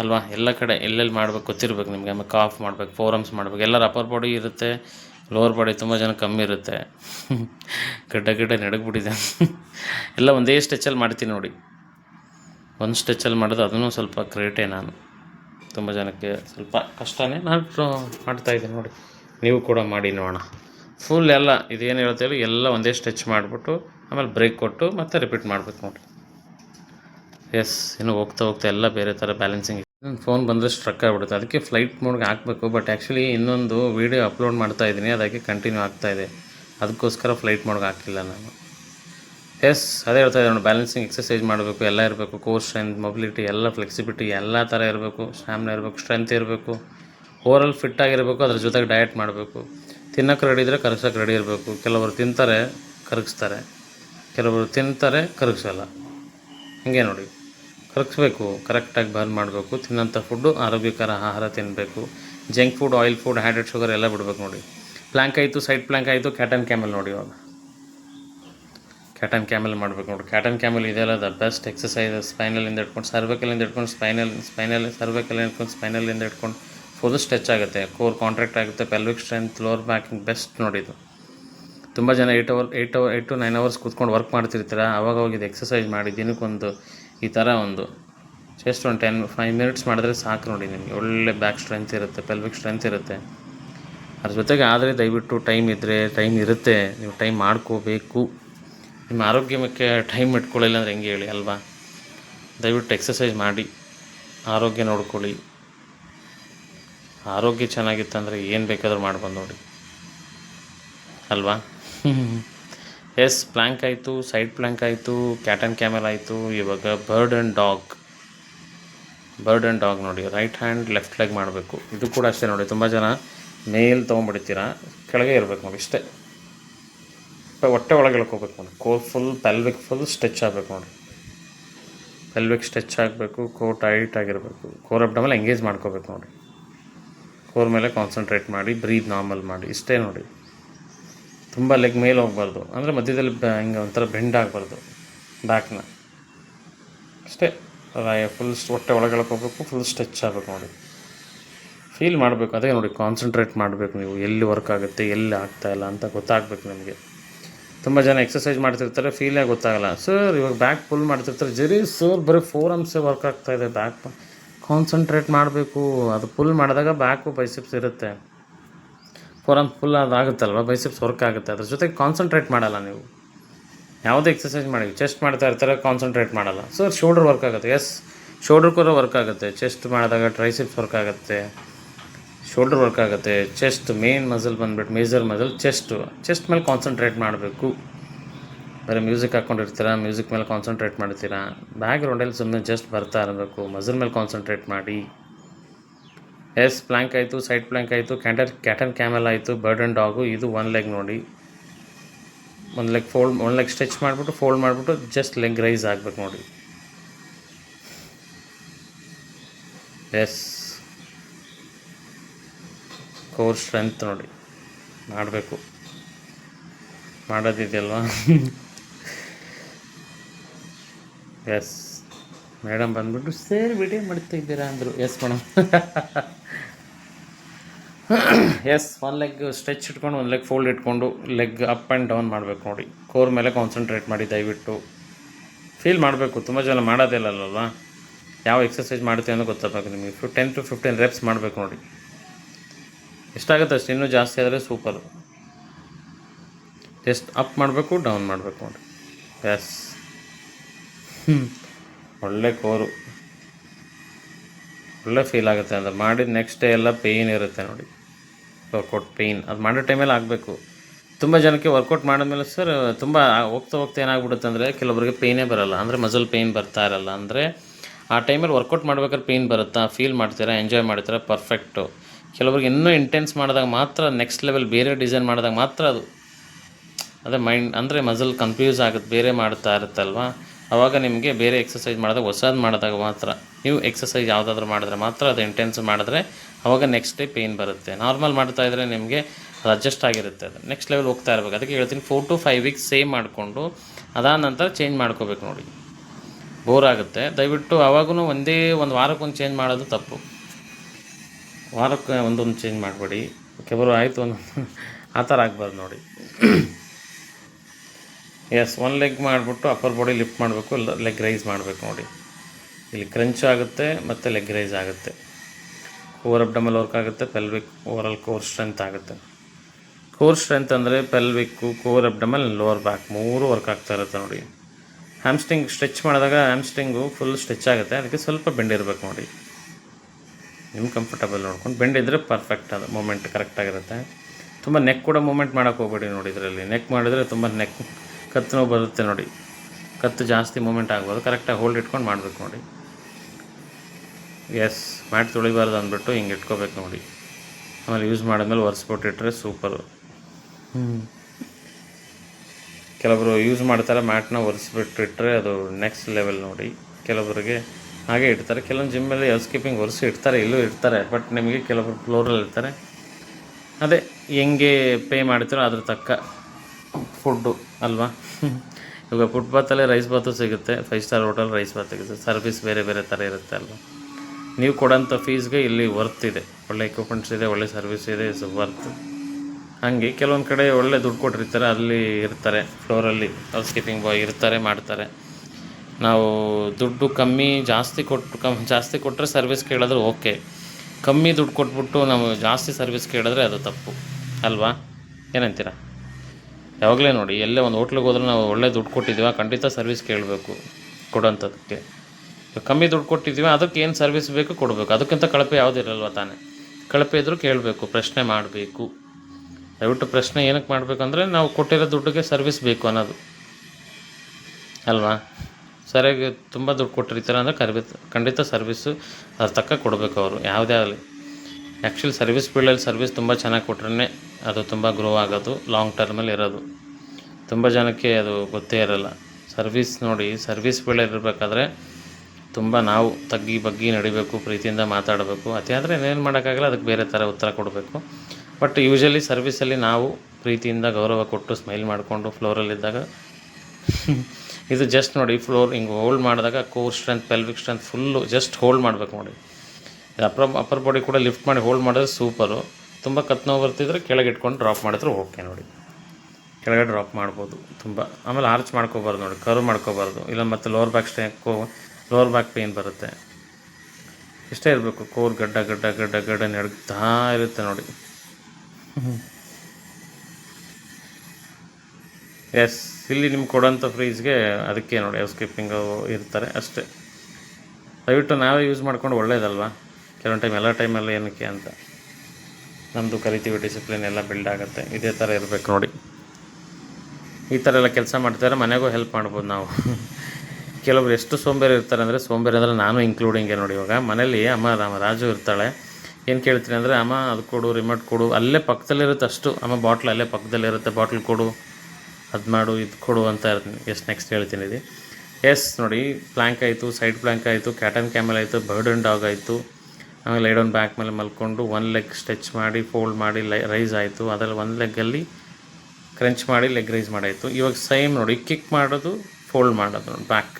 ಅಲ್ವಾ? ಎಲ್ಲ ಕಡೆ, ಎಲ್ಲೆಲ್ಲಿ ಮಾಡ್ಬೇಕು ಗೊತ್ತಿರ್ಬೇಕು ನಿಮಗೆ. ಆಮೇಲೆ ಕಾಫ್ ಮಾಡ್ಬೇಕು ಫೋರಮ್ಸ್ ಮಾಡಬೇಕು. ಎಲ್ಲರ ಅಪ್ಪರ್ ಬಾಡಿ ಇರುತ್ತೆ. ಲೋವರ್ ಬಾಡಿ ತುಂಬ ಜನ ಕಮ್ಮಿ ಇರುತ್ತೆ. ಗಡ್ಡ ಗಡ್ಡ ನಡಗ್ಬಿಟ್ಟಿದೆ. ಎಲ್ಲ ಒಂದೇ ಸ್ಟೆಚ್ಚಲ್ಲಿ ಮಾಡ್ತೀನಿ ನೋಡಿ. ಒಂದು ಸ್ಟೆಚ್ಚಲ್ಲಿ ಮಾಡೋದು ಅದನ್ನು ಸ್ವಲ್ಪ ಕ್ರಿಯೇಟೇ ನಾನು. ತುಂಬ ಜನಕ್ಕೆ ಸ್ವಲ್ಪ ಕಷ್ಟನೇ ನಾನು ಮಾಡ್ತಾಯಿದ್ದೀನಿ ನೋಡಿ. ನೀವು ಕೂಡ ಮಾಡಿ ನೋಡೋಣ. ಫುಲ್ ಎಲ್ಲ, ಇದೇನು ಹೇಳ್ತೇವೆ ಎಲ್ಲ ಒಂದೇ ಸ್ಟೆಚ್ ಮಾಡಿಬಿಟ್ಟು, ಆಮೇಲೆ ಬ್ರೇಕ್ ಕೊಟ್ಟು ಮತ್ತೆ ರಿಪೀಟ್ ಮಾಡ್ಬೇಕು ನೋಡಿ. ಎಸ್ ಇನ್ನು ಹೋಗ್ತಾ ಹೋಗ್ತಾ ಎಲ್ಲ ಬೇರೆ ಥರ ಬ್ಯಾಲೆನ್ಸಿಂಗ್ ನನ್ನ ಫೋನ್ ಬಂದರೆ ಸ್ಟ್ರಕ್ ಆಗಿಬಿಡುತ್ತೆ. ಅದಕ್ಕೆ ಫ್ಲೈಟ್ ಮೋಡ್ಗೆ ಹಾಕಬೇಕು ಬಟ್ ಆ್ಯಕ್ಚುಲಿ ಇನ್ನೊಂದು ವೀಡಿಯೋ ಅಪ್ಲೋಡ್ ಮಾಡ್ತಾ ಇದ್ದೀನಿ, ಅದಕ್ಕೆ ಕಂಟಿನ್ಯೂ ಆಗ್ತಾ ಇದೆ. ಅದಕ್ಕೋಸ್ಕರ ಫ್ಲೈಟ್ ಮೋಡ್ಗೆ ಹಾಕಿಲ್ಲ ನಾನು. ಎಸ್ ಅದೇ ಹೇಳ್ತಾ ನೋಡಿ ಬ್ಯಾಲೆನ್ಸಿಂಗ್ ಎಕ್ಸಸೈಸ್ ಮಾಡಬೇಕು, ಎಲ್ಲ ಇರಬೇಕು ಕೋರ್ ಸ್ಟ್ರೆಂತ್ ಮೊಬಿಲಿಟಿ ಎಲ್ಲ ಫ್ಲೆಕ್ಸಿಬಿಲಿಟಿ ಎಲ್ಲ ಥರ ಇರಬೇಕು ಸ್ಟ್ಯಾಮಿನ ಇರಬೇಕು ಸ್ಟ್ರೆಂತ್ ಇರಬೇಕು. ಓವರಲ್ ಫಿಟ್ ಆಗಿರಬೇಕು, ಅದ್ರ ಜೊತೆಗೆ ಡಯಟ್ ಮಾಡಬೇಕು. ತಿನ್ನೋಕೆ ರೆಡಿ ಇದ್ದರೆ ಕರಗ್ಸೋಕೆ ರೆಡಿ ಇರಬೇಕು. ಕೆಲವರು ತಿಂತಾರೆ ಕರಗಿಸ್ತಾರೆ ಕೆಲವರು ತಿಂತಾರೆ ಕರಗಿಸಲ್ಲ ಹೀಗೆ ನೋಡಿ. ಕರಗಿಸ್ಬೇಕು ಕರೆಕ್ಟಾಗಿ ಬರ್ನ್ ಮಾಡಬೇಕು ತಿನ್ನೋಂಥ ಫುಡ್ಡು ಆರೋಗ್ಯಕರ ಆಹಾರ ತಿನ್ನಬೇಕು junk food oil food added sugar ಎಲ್ಲ ಬಿಡ್ಬೇಕು ನೋಡಿ. ಪ್ಲ್ಯಾಂಕ್ ಆಯಿತು ಸೈಡ್ ಪ್ಲ್ಯಾಂಕ್ ಆಯಿತು ಕ್ಯಾಟನ್ ಕ್ಯಾಮಲ್ ನೋಡಿ ಇವಾಗ. ಕ್ಯಾಟನ್ ಕ್ಯಾಮಲ್ ಮಾಡಬೇಕು ನೋಡಿ. ಕ್ಯಾಟನ್ ಕ್ಯಾಮಲ್ ಇದೆಲ್ಲ ದ ಬೆಸ್ಟ್ ಎಕ್ಸಸೈಸ್ ಸ್ಪೈನಲಿಂದ ಇಟ್ಕೊಂಡು ಸರ್ವೈಕಲಿಂದ ಇಟ್ಕೊಂಡು ಸ್ಪೈನಲ್ ಸ್ಪೈನಲ್ ಸರ್ವೈಕಲ್ ಇಟ್ಕೊಂಡು ಸ್ಪೈನಲಿಂದ ಇಟ್ಕೊಂಡು ಫುಲ್ ಸ್ಟ್ರೆಚ್ ಆಗುತ್ತೆ. ಕೋರ್ ಕಾಂಟ್ರಾಕ್ಟ್ ಆಗುತ್ತೆ pelvic strength lower backing best ನೋಡಿ ಇದು. ತುಂಬ ಜನ eight hour eight hour eight to nine hours ಕೂತ್ಕೊಂಡು ವರ್ಕ್ ಮಾಡ್ತಿರ್ತೀರ? ಅವಾಗ ಇದು ಎಕ್ಸಸೈಸ್ ಮಾಡಿ ದಿನಕ್ಕೊಂದು ಈ ಥರ ಒಂದು ಜಸ್ಟ್ ಒಂದು ಟೆನ್ ಫೈವ್ ಮಿನಿಟ್ಸ್ ಮಾಡಿದ್ರೆ ಸಾಕು ನೋಡಿ ನಿಮಗೆ. ಒಳ್ಳೆ ಬ್ಯಾಕ್ ಸ್ಟ್ರೆಂತ್ ಇರುತ್ತೆ ಪೆಲ್ವಿಕ್ ಸ್ಟ್ರೆಂತ್ ಇರುತ್ತೆ. ಅದ್ರ ಜೊತೆಗೆ ಆದರೆ ದಯವಿಟ್ಟು ಟೈಮ್ ಇದ್ದರೆ ಟೈಮ್ ಇರುತ್ತೆ. ನೀವು ಟೈಮ್ ಮಾಡ್ಕೋಬೇಕು. ನಿಮ್ಮ ಆರೋಗ್ಯಕ್ಕೆ ಟೈಮ್ ಇಟ್ಕೊಳ್ಳಿಲ್ಲ ಅಂದರೆ ಹೆಂಗೆ ಹೇಳಿ ಅಲ್ವಾ? ದಯವಿಟ್ಟು ಎಕ್ಸಸೈಸ್ ಮಾಡಿ, ಆರೋಗ್ಯ ನೋಡ್ಕೊಳ್ಳಿ. ಆರೋಗ್ಯ ಚೆನ್ನಾಗಿತ್ತಂದರೆ ಏನು ಬೇಕಾದರೂ ಮಾಡ್ಬೋದು ನೋಡಿ. ಅಲ್ವಾ? ಎಸ್ ಪ್ಲ್ಯಾಂಕ್ ಆಯಿತು, ಸೈಡ್ ಪ್ಲ್ಯಾಂಕ್ ಆಯಿತು ಕ್ಯಾಟನ್ ಕ್ಯಾಮೆಲ್ ಆಯಿತು, ಇವಾಗ bird and dog. Bird and dog ನೋಡಿ, ರೈಟ್ ಹ್ಯಾಂಡ್, ಲೆಫ್ಟ್ ಲೆಗ್ ಮಾಡಬೇಕು. ಇದು ಕೂಡ ಅಷ್ಟೇ ನೋಡಿ, ತುಂಬ ಜನ ಮೇಲ್ ತೊಗೊಂಡ್ಬಿಡ್ತೀರಾ, ಕೆಳಗೆ ಇರಬೇಕು ನೋಡಿ, ಇಷ್ಟೇ. ಹೊಟ್ಟೆ ಒಳಗೆ ಇಳ್ಕೋಬೇಕು ನೋಡಿ, core full pelvic full stretch ಆಗಬೇಕು ನೋಡಿ. ಪೆಲ್ವಿಕ್ ಸ್ಟ್ರೆಚ್ ಆಗಬೇಕು, ಕೋ ಟೈಟ್ ಆಗಿರಬೇಕು ಕೋರ್ ಡಮೇಲೆ ಎಂಗೇಜ್ ಮಾಡ್ಕೋಬೇಕು ನೋಡಿ. ಕೋರ್ ಮೇಲೆ ಕಾನ್ಸಂಟ್ರೇಟ್ ಮಾಡಿ ಬ್ರೀದ್ ನಾರ್ಮಲ್ ಮಾಡಿ, ಇಷ್ಟೇ ನೋಡಿ. ತುಂಬ ಲೆಗ್ ಮೇಲೆ ಹೋಗ್ಬಾರ್ದು. ಅಂದರೆ ಮಧ್ಯದಲ್ಲಿ ಹಿಂಗೆ ಒಂಥರ ಬೆಂಡ್ ಆಗಬಾರ್ದು. ಬ್ಯಾಕ್ನ ಅಷ್ಟೇ. ಫುಲ್ ಹೊಟ್ಟೆ ಒಳಗಡೆ ಹೋಗ್ಬೇಕು ಫುಲ್ ಸ್ಟ್ರೆಚ್ ಆಗಬೇಕು ನೋಡಿ. ಫೀಲ್ ಮಾಡಬೇಕು. ಅದೇ ನೋಡಿ ಕಾನ್ಸಂಟ್ರೇಟ್ ಮಾಡಬೇಕು ನೀವು. ಎಲ್ಲಿ ವರ್ಕ್ ಆಗುತ್ತೆ, ಎಲ್ಲಿ ಆಗ್ತಾಯಿಲ್ಲ ಅಂತ ಗೊತ್ತಾಗಬೇಕು ನಿಮಗೆ. ತುಂಬ ಜನ ಎಕ್ಸಸೈಸ್ ಮಾಡ್ತಿರ್ತಾರೆ ಫೀಲೇ ಗೊತ್ತಾಗಲ್ಲ. ಸರ್ ಇವಾಗ ಬ್ಯಾಕ್ ಫುಲ್ ಮಾಡ್ತಿರ್ತಾರೆ. ಜರಿ ಸರ್ ಬರೀ ಫೋರ್ ಅಮ್ಸೇ ವರ್ಕ್ ಆಗ್ತಾಯಿದೆ ಬ್ಯಾಕ್ ಕಾನ್ಸಂಟ್ರೇಟ್ ಮಾಡಬೇಕು. ಅದು ಫುಲ್ ಮಾಡಿದಾಗ ಬ್ಯಾಕು ಬೈಸಿಪ್ಸ್ ಇರುತ್ತೆ. ಫೋರ್ ಆರ್ಮ್ ಫುಲ್ ಅದಾಗುತ್ತಲ್ವ ಬೈಸಿಪ್ಸ್ ವರ್ಕ್ ಆಗುತ್ತೆ. ಅದ್ರ ಜೊತೆಗೆ ಕಾನ್ಸಂಟ್ರೇಟ್ ಮಾಡಲ್ಲ ನೀವು. ಯಾವುದೇ ಎಕ್ಸಸೈಸ್ ಮಾಡಿ ಚೆಸ್ಟ್ ಮಾಡ್ತಾ ಇರ್ತಾರೆ ಕಾನ್ಸಂಟ್ರೇಟ್ ಮಾಡಲ್ಲ. ಸೊ ಶೋಲ್ಡರ್ ವರ್ಕ್ ಆಗುತ್ತೆ. ಎಸ್ ಶೋಲ್ಡರ್ ಕೂಡ ವರ್ಕ್ ಆಗುತ್ತೆ. ಚೆಸ್ಟ್ ಮಾಡಿದಾಗ ಟ್ರೈಸೆಪ್ಸ್ ವರ್ಕ್ ಆಗುತ್ತೆ. ಶೋಲ್ಡರ್ ವರ್ಕ್ ಆಗುತ್ತೆ. ಚೆಸ್ಟ್ ಮೇನ್ ಮಸಲ್ ಬಂದ್ಬಿಟ್ಟು ಮೇಜರ್ ಮಸಲ್ ಚೆಸ್ಟು ಚೆಸ್ಟ್ ಮೇಲೆ ಕಾನ್ಸಂಟ್ರೇಟ್ ಮಾಡಬೇಕು. ಬರೀ ಮ್ಯೂಸಿಕ್ ಹಾಕ್ಕೊಂಡಿರ್ತೀರಾ ಮ್ಯೂಸಿಕ್ ಮೇಲೆ ಕಾನ್ಸಂಟ್ರೇಟ್ ಮಾಡ್ತೀರಾ? ಬ್ಯಾಕ್ಗ್ರೌಂಡಲ್ಲಿ ಸುಮ್ಮನೆ ಜಸ್ಟ್ ಬರ್ತಾ ಇರಬೇಕು. ಮಸಲ್ ಮೇಲೆ ಕಾನ್ಸಂಟ್ರೇಟ್ ಮಾಡಿ. ಎಸ್ ಪ್ಲ್ಯಾಂಕ್ ಆಯಿತು ಸೈಡ್ ಪ್ಲ್ಯಾಂಕ್ ಆಯಿತು ಕ್ಯಾಂಟರ್ ಕ್ಯಾಟನ್ ಕ್ಯಾಮೆಲ್ ಆಯಿತು ಬರ್ಡ್ ಆ್ಯಂಡ್ ಡಾಗು ಇದು ಒನ್ ಲೆಗ್ ನೋಡಿ. ಒಂದು leg fold one leg stretch ಮಾಡಿಬಿಟ್ಟು ಫೋಲ್ಡ್ ಮಾಡಿಬಿಟ್ಟು ಜಸ್ಟ್ ಲೆಗ್ ರೈಸ್ ಆಗಬೇಕು ನೋಡಿ. ಎಸ್ ಕೋರ್ ಸ್ಟ್ರೆಂತ್ ನೋಡಿ. ಮಾಡಬೇಕು. ಮಾಡೋದಿದೆಯಲ್ವಾ? ಎಸ್ ಮೇಡಮ್ ಬಂದ್ಬಿಟ್ಟು ಸೇರಿ ವಿಡಿಯೋ ಮಾಡ್ತಾ ಇದ್ದೀರಾ ಅಂದರು. Yes madam yes one leg stretch ಇಟ್ಕೊಂಡು ಒಂದು ಲೆಗ್ ಫೋಲ್ಡ್ ಇಟ್ಕೊಂಡು ಲೆಗ್ ಅಪ್ ಆ್ಯಂಡ್ ಡೌನ್ ಮಾಡಬೇಕು ನೋಡಿ. ಕೋರ್ ಮೇಲೆ ಕಾನ್ಸಂಟ್ರೇಟ್ ಮಾಡಿ ದಯವಿಟ್ಟು. ಫೀಲ್ ಮಾಡಬೇಕು, ತುಂಬ ಜನ ಮಾಡೋದಿಲ್ಲಲ್ವ ಯಾವ ಎಕ್ಸಸೈಸ್ ಮಾಡ್ತೀವಿ ಅಂತ ಗೊತ್ತಾಗಬೇಕು ನಿಮಗೆ. ಫಿಫ್ ಟೆನ್ ಟು ಫಿಫ್ಟೀನ್ ರೆಪ್ಸ್ ಮಾಡಬೇಕು ನೋಡಿ. ಎಷ್ಟಾಗುತ್ತೆ ಅಷ್ಟು ಇನ್ನೂ ಜಾಸ್ತಿ ಆದರೆ ಸೂಪರ್ ಜಸ್ಟ್ ಅಪ್ ಮಾಡಬೇಕು ಡೌನ್ ಮಾಡಬೇಕು ನೋಡಿ. ಎಸ್ ಒಳ್ಳೆ ಕೋರು. ಒಳ್ಳೆ ಫೀಲ್ ಆಗುತ್ತೆ ಅಂದರೆ ಮಾಡಿದ ನೆಕ್ಸ್ಟ್ ಡೇ ಎಲ್ಲ ಪೇಯ್ನ್ ಇರುತ್ತೆ ನೋಡಿ. ವರ್ಕೌಟ್ ಪೇಯ್ನ್ ಅದು ಮಾಡೋ ಟೈಮಲ್ಲಿ ಆಗಬೇಕು. ತುಂಬ ಜನಕ್ಕೆ ವರ್ಕೌಟ್ ಮಾಡಿದ್ಮೇಲೆ ಸರ್ ತುಂಬ ಹೋಗ್ತಾ ಹೋಗ್ತಾ ಏನಾಗ್ಬಿಡುತ್ತೆ ಅಂದರೆ ಕೆಲವೊಬ್ರಿಗೆ ಪೇಯ್ನೇ ಬರಲ್ಲ. ಅಂದರೆ ಮಸಲ್ ಪೇಯ್ನ್ ಬರ್ತಾ ಇರಲ್ಲ. ಅಂದರೆ ಆ ಟೈಮಲ್ಲಿ ವರ್ಕೌಟ್ ಮಾಡ್ಬೇಕಾದ್ರೆ ಪೇಯ್ನ್ ಬರುತ್ತಾ? ಫೀಲ್ ಮಾಡ್ತೀರಾ? ಎಂಜಾಯ್ ಮಾಡ್ತೀರಾ? ಪರ್ಫೆಕ್ಟು ಕೆಲವ್ರಿಗೆ ಇನ್ನೂ ಇಂಟೆನ್ಸ್ ಮಾಡಿದಾಗ ಮಾತ್ರ ನೆಕ್ಸ್ಟ್ ಲೆವೆಲ್ ಬೇರೆ ಡಿಸೈನ್ ಮಾಡಿದಾಗ ಮಾತ್ರ ಅದು. ಅದೇ ಮೈಂಡ್ ಅಂದರೆ ಮಸಲ್ ಕನ್ಫ್ಯೂಸ್ ಆಗುತ್ತೆ. ಬೇರೆ ಮಾಡ್ತಾ ಇರುತ್ತಲ್ವ ಆವಾಗ ನಿಮಗೆ ಬೇರೆ ಎಕ್ಸಸೈಸ್ ಮಾಡಿದಾಗ ಹೊಸದು ಮಾಡಿದಾಗ ಮಾತ್ರ. ನೀವು ಎಕ್ಸಸೈಸ್ ಯಾವುದಾದ್ರೂ ಮಾಡಿದ್ರೆ ಮಾತ್ರ ಅದು ಇಂಟೆನ್ಸ್ ಮಾಡಿದ್ರೆ ಆವಾಗ ನೆಕ್ಸ್ಟ್ ಡೇ ಪೇಯ್ನ್ ಬರುತ್ತೆ. ನಾರ್ಮಲ್ ಮಾಡ್ತಾ ಇದ್ದರೆ ನಿಮಗೆ ಅದು ಅಡ್ಜಸ್ಟ್ ಆಗಿರುತ್ತೆ ಅದು. ನೆಕ್ಸ್ಟ್ ಲೆವೆಲ್ ಹೋಗ್ತಾ ಇರಬೇಕು. ಅದಕ್ಕೆ ಹೇಳ್ತೀನಿ four to five weeks same ಮಾಡಿಕೊಂಡು ಅದಾದ ನಂತರ ಚೇಂಜ್ ಮಾಡ್ಕೋಬೇಕು ನೋಡಿ. ಬೋರ್ ಆಗುತ್ತೆ. ದಯವಿಟ್ಟು ಅವಾಗೂ ಒಂದೇ ಒಂದು ವಾರಕ್ಕೊಂದು ಚೇಂಜ್ ಮಾಡೋದು ತಪ್ಪು. ವಾರಕ್ಕೆ ಒಂದೊಂದು ಚೇಂಜ್ ಮಾಡಬೇಡಿ. ಕೆಲವರು ಆಯಿತು ಒಂದು ಆ ಥರ ಆಗ್ಬಾರ್ದು ನೋಡಿ. ಎಸ್ ಒನ್ ಲೆಗ್ ಮಾಡಿಬಿಟ್ಟು ಅಪ್ಪರ್ ಬಾಡಿ ಲಿಫ್ಟ್ ಮಾಡಬೇಕು ಲೆಗ್ ರೈಸ್ ಮಾಡಬೇಕು ನೋಡಿ. ಇಲ್ಲಿ ಕ್ರಂಚ್ ಆಗುತ್ತೆ, ಮತ್ತು ಲೆಗ್ ರೈಸ್ ಆಗುತ್ತೆ. ಓವರ್ ಅಬ್ಡಮಲ್ ವರ್ಕ್ ಆಗುತ್ತೆ ಪೆಲ್ವಿಕ್ ಓವರಲ್ ಕೋರ್ ಸ್ಟ್ರೆಂತ್ ಆಗುತ್ತೆ. ಕೋರ್ ಸ್ಟ್ರೆಂತ್ ಅಂದರೆ pelvic core abdominal lower back ಮೂರು ವರ್ಕ್ ಆಗ್ತಾ ಇರುತ್ತೆ ನೋಡಿ. ಹ್ಯಾಮ್ಸ್ಟಿಂಗ್ ಸ್ಟ್ರೆಚ್ ಮಾಡಿದಾಗ ಹ್ಯಾಮ್ಸ್ಟಿಂಗು ಫುಲ್ ಸ್ಟ್ರೆಚ್ ಆಗುತ್ತೆ, ಅದಕ್ಕೆ ಸ್ವಲ್ಪ ಬೆಂಡ್ ಇರಬೇಕು ನೋಡಿ. ನಿಮ್ಮ ಕಂಫರ್ಟಬಲ್ ನೋಡ್ಕೊಂಡು ಬೆಂಡಿದ್ರೆ ಪರ್ಫೆಕ್ಟ್ ಅದು ಮೂಮೆಂಟ್ ಕರೆಕ್ಟಾಗಿರುತ್ತೆ ತುಂಬ ನೆಕ್ ಕೂಡ ಮೂಮೆಂಟ್ ಮಾಡೋಕ್ಕೆ ಹೋಗ್ಬೇಡಿ ನೋಡಿ ಇದರಲ್ಲಿ. ನೆಕ್ ಮಾಡಿದರೆ ತುಂಬ ನೆಕ್ ಕತ್ತು ನೋವು ಬರುತ್ತೆ ನೋಡಿ. ಕತ್ತು ಜಾಸ್ತಿ ಮೂಮೆಂಟ್ ಆಗ್ಬೋದು. ಕರೆಕ್ಟಾಗಿ ಹೋಲ್ಡ್ ಇಟ್ಕೊಂಡು ಮಾಡಬೇಕು ನೋಡಿ. ಎಸ್ ಮ್ಯಾಟ್ ತುಳಿಬಾರ್ದು ಅಂದ್ಬಿಟ್ಟು ಹಿಂಗೆ ಇಟ್ಕೋಬೇಕು ನೋಡಿ. ಆಮೇಲೆ ಯೂಸ್ ಮಾಡಿದ್ಮೇಲೆ ಒರೆಸ್ಬಿಟ್ಟಿಟ್ರೆ ಸೂಪರು ಕೆಲವರು ಯೂಸ್ ಮಾಡ್ತಾರೆ ಮ್ಯಾಟ್ನ ಒರೆಸ್ಬಿಟ್ಟಿಟ್ರೆ ಅದು ನೆಕ್ಸ್ಟ್ ಲೆವೆಲ್ ನೋಡಿ. ಕೆಲವರಿಗೆ ಹಾಗೆ ಇಡ್ತಾರೆ. ಕೆಲವೊಂದು ಜಿಮ್ಮಲ್ಲಿ ಹೌಸ್ಕೀಪಿಂಗ್ ಒರೆಸಿ ಇಡ್ತಾರೆ, ಇಲ್ಲೂ ಇಡ್ತಾರೆ. ಬಟ್ ನಿಮಗೆ ಕೆಲವರು ಫ್ಲೋರಲ್ಲಿ ಇರ್ತಾರೆ. ಅದೇ ಹೆಂಗೆ ಪೇ ಮಾಡ್ತೀರೋ ಅದ್ರ ತಕ್ಕ ಫುಡ್ಡು ಅಲ್ವಾ? ಇವಾಗ ಫುಟ್ಪಾತಲ್ಲೇ ರೈಸ್ ಬಾತು ಸಿಗುತ್ತೆ. Five star hotel rice bath ಸಿಗುತ್ತೆ. ಸರ್ವಿಸ್ ಬೇರೆ ಬೇರೆ ಥರ ಇರುತ್ತೆ ಅಲ್ವಾ? ನೀವು ಕೊಡೋಂಥ ಫೀಸ್ಗೆ ಇಲ್ಲಿ ವರ್ತ್ ಇದೆ. ಒಳ್ಳೆ ಎಕ್ವಿಪ್ಮೆಂಟ್ಸ್ ಇದೆ, ಒಳ್ಳೆ ಸರ್ವಿಸ್ ಇದೆ ಇಸ್ ವರ್ತ್ ಹಾಗೆ ಕೆಲವೊಂದು ಕಡೆ ಒಳ್ಳೆ ದುಡ್ಡು ಕೊಟ್ಟಿರ್ತಾರೆ, ಅಲ್ಲಿ ಇರ್ತಾರೆ ಫ್ಲೋರಲ್ಲಿ ಹೌಸ್ ಕೀಪಿಂಗ್ ಬಾಯ್ ಇರ್ತಾರೆ, ಮಾಡ್ತಾರೆ. ನಾವು ದುಡ್ಡು ಕಮ್ಮಿ, ಜಾಸ್ತಿ ಕೊಟ್ಟು ಕಮ್, ಜಾಸ್ತಿ ಕೊಟ್ಟರೆ ಸರ್ವಿಸ್ ಕೇಳಿದ್ರೆ ಓಕೆ ಕಮ್ಮಿ ದುಡ್ಡು ಕೊಟ್ಬಿಟ್ಟು ನಾವು ಜಾಸ್ತಿ ಸರ್ವಿಸ್ ಕೇಳಿದ್ರೆ ಅದು ತಪ್ಪು. ಅಲ್ವಾ? ಏನಂತೀರ? ಯಾವಾಗಲೇ ನೋಡಿ, ಎಲ್ಲೇ ಒಂದು ಹೋಟ್ಲಿಗೆ ಹೋದ್ರೆ ನಾವು ಒಳ್ಳೆ ದುಡ್ಡು ಕೊಟ್ಟಿದ್ದೀವ, ಖಂಡಿತ ಸರ್ವಿಸ್ ಕೇಳಬೇಕು ಕೊಡೋಂಥದ್ದಕ್ಕೆ. ಕಮ್ಮಿ ದುಡ್ಡು ಕೊಟ್ಟಿದ್ದೀವಿ, ಅದಕ್ಕೆ ಏನು ಸರ್ವಿಸ್ ಬೇಕು ಕೊಡಬೇಕು. ಅದಕ್ಕಿಂತ ಕಳಪೆ ಯಾವುದಿರಲ್ವ ತಾನೇ? ಕಳಪೆ ಇದ್ದರೂ ಕೇಳಬೇಕು, ಪ್ರಶ್ನೆ ಮಾಡಬೇಕು. ದಯವಿಟ್ಟು ಪ್ರಶ್ನೆ ಏನಕ್ಕೆ ಮಾಡಬೇಕು ಅಂದರೆ, ನಾವು ಕೊಟ್ಟಿರೋ ದುಡ್ಡಿಗೆ ಸರ್ವಿಸ್ ಬೇಕು ಅನ್ನೋದು. ಅಲ್ವಾ? ಸರಿಯಾಗಿ ತುಂಬ ದುಡ್ಡು ಕೊಟ್ಟಿರ್ತಾರೆ ಅಂದರೆ ಕರ್ಬಿ ಖಂಡಿತ ಸರ್ವಿಸ್ಸು ಅದು ತಕ್ಕ ಕೊಡಬೇಕು ಅವರು, ಯಾವುದೇ ಆಗಲಿ. ಆ್ಯಕ್ಚುಲಿ ಸರ್ವಿಸ್ ಫೀಲ್ಡಲ್ಲಿ ಸರ್ವಿಸ್ ತುಂಬ ಚೆನ್ನಾಗಿ ಕೊಟ್ರೇ ಅದು ತುಂಬ ಗ್ರೋ ಆಗೋದು ಲಾಂಗ್ ಟರ್ಮಲ್ಲಿ ಇರೋದು. ತುಂಬ ಜನಕ್ಕೆ ಅದು ಗೊತ್ತೇ ಇರಲ್ಲ. ಸರ್ವಿಸ್ ನೋಡಿ ಸರ್ವಿಸ್ ಫೀಲ್ಡಲ್ಲಿ ಇರಬೇಕಾದ್ರೆ ತುಂಬ ನಾವು ತಗ್ಗಿ ಬಗ್ಗಿ ನಡಿಬೇಕು, ಪ್ರೀತಿಯಿಂದ ಮಾತಾಡಬೇಕು. ಅತಿ ಆದರೆ ಏನೇನು ಮಾಡೋಕ್ಕಾಗಲ್ಲ, ಅದಕ್ಕೆ ಬೇರೆ ಥರ ಉತ್ತರ ಕೊಡಬೇಕು. ಬಟ್ ಯೂಶಲಿ ಸರ್ವಿಸಲ್ಲಿ ನಾವು ಪ್ರೀತಿಯಿಂದ ಗೌರವ ಕೊಟ್ಟು ಸ್ಮೈಲ್ ಮಾಡಿಕೊಂಡು ಫ್ಲೋರಲ್ಲಿದ್ದಾಗ ಇದು ಜಸ್ಟ್ ನೋಡಿ ಫ್ಲೋರ್ ಹಿಂಗೆ ಹೋಲ್ಡ್ ಮಾಡಿದಾಗ core strength pelvic strength full just hold ಮಾಡಬೇಕು ನೋಡಿ. ಅಪ್ಪರ್ ಅಪ್ಪರ್ ಬಾಡಿ ಕೂಡ ಲಿಫ್ಟ್ ಮಾಡಿ ಹೋಲ್ಡ್ ಮಾಡಿದ್ರೆ ಸೂಪರು ತುಂಬ ಕತ್ ನೋವು ಬರ್ತಿದ್ರೆ ಕೆಳಗೆ ಇಟ್ಕೊಂಡು ಡ್ರಾಪ್ ಮಾಡಿದ್ರೆ ಓಕೆ ನೋಡಿ. ಕೆಳಗಡೆ ಡ್ರಾಪ್ ಮಾಡ್ಬೋದು, ತುಂಬ. ಆಮೇಲೆ ಆರ್ಚ್ ಮಾಡ್ಕೋಬಾರ್ದು ನೋಡಿ ಕರ್ವ್ ಮಾಡ್ಕೋಬಾರ್ದು. ಇಲ್ಲ ಮತ್ತು lower back stay core lower back pain ಬರುತ್ತೆ. ಇಷ್ಟೇ ಇರಬೇಕು, ಕೋರ್ ಗಡ್ಡ ಗಡ್ಡ ಗಡ್ಡ ಗಡ್ಡ ನಡ್ತಾ ಇರುತ್ತೆ ನೋಡಿ. ಎಸ್ ಇಲ್ಲಿ ನಿಮ್ಗೆ ಕೊಡೋಂಥ ಫ್ರೀಜ್ಗೆ ಅದಕ್ಕೆ ನೋಡಿ ಸ್ಕಿಪ್ಪಿಂಗು ಇರ್ತಾರೆ ಅಷ್ಟೇ. ದಯವಿಟ್ಟು ನಾವೇ ಯೂಸ್ ಮಾಡ್ಕೊಂಡು ಒಳ್ಳೇದಲ್ವಾ? ಕೆಲವೊಂದು ಟೈಮ್ ಎಲ್ಲ ಟೈಮಲ್ಲಿ ಏನಕ್ಕೆ ಅಂತ. ನಮ್ಮದು ಕಲಿತೀವಿ ಡಿಸಿಪ್ಲಿನ್ ಎಲ್ಲ ಬಿಲ್ಡ್ ಆಗುತ್ತೆ. ಇದೇ ಥರ ಇರಬೇಕು ನೋಡಿ. ಈ ಥರ ಎಲ್ಲ ಕೆಲಸ ಮಾಡ್ತಾರೆ ಮನೆಗೂ ಹೆಲ್ಪ್ ಮಾಡ್ಬೋದು ನಾವು. ಕೆಲವೊಬ್ರು ಎಷ್ಟು ಸೋಂಬೇರಿ ಇರ್ತಾರೆ ಅಂದರೆ, ಸೋಂಬೇರಿ ಅಂದರೆ ನಾನು ಇನ್ಕ್ಲೂಡಿಂಗೇ ನೋಡಿ ಇವಾಗ. ಮನೇಲಿ ಅಮ್ಮ, ರಾಮ, ರಾಜು ಇರ್ತಾಳೆ. ಏನು ಕೇಳ್ತೀನಿ ಅಂದರೆ, ಅಮ್ಮ ಅದು ಕೊಡು ರಿಮೋಟ್ ಕೊಡು. ಅಲ್ಲೇ ಪಕ್ಕದಲ್ಲಿರುತ್ತೆ ಅಷ್ಟು. ಅಮ್ಮ ಬಾಟ್ಲ್ ಅಲ್ಲೇ ಪಕ್ಕದಲ್ಲಿರುತ್ತೆ ಬಾಟ್ಲ್ ಕೊಡು, ಅದು ಮಾಡು, ಇದು ಕೊಡು ಅಂತ ಇರ್ತೀನಿ. ಎಸ್ ನೆಕ್ಸ್ಟ್ ಹೇಳ್ತೀನಿ ಇದು. ಎಸ್ ನೋಡಿ ಪ್ಲ್ಯಾಂಕ್ ಆಯಿತು ಸೈಡ್ ಪ್ಲ್ಯಾಂಕ್ ಆಯಿತು ಕ್ಯಾಟನ್ ಕ್ಯಾಮಲ್ ಆಯಿತು ಬರ್ಡ್ ಆ್ಯಂಡ್ ಡಾಗ್ ಆಯಿತು. ಆಮೇಲೆ ಲೈಡ್ ಆನ್ ಬ್ಯಾಕ್ ಮೇಲೆ ಮಲ್ಕೊಂಡು ಒನ್ ಲೆಗ್ ಸ್ಟ್ರೆಚ್ ಮಾಡಿ ಫೋಲ್ಡ್ ಮಾಡಿ ಲೈ ರೈಸ್ ಆಯಿತು. ಅದರಲ್ಲಿ ಒನ್ ಲೆಗ್ಗಲ್ಲಿ ಕ್ರಂಚ್ ಮಾಡಿ ಲೆಗ್ ರೈಸ್ ಮಾಡಾಯಿತು. ಇವಾಗ ಸೇಮ್ ನೋಡಿ ಕಿಕ್ ಮಾಡೋದು ಫೋಲ್ಡ್ ಮಾಡೋದು ನೋಡಿ ಬ್ಯಾಕ್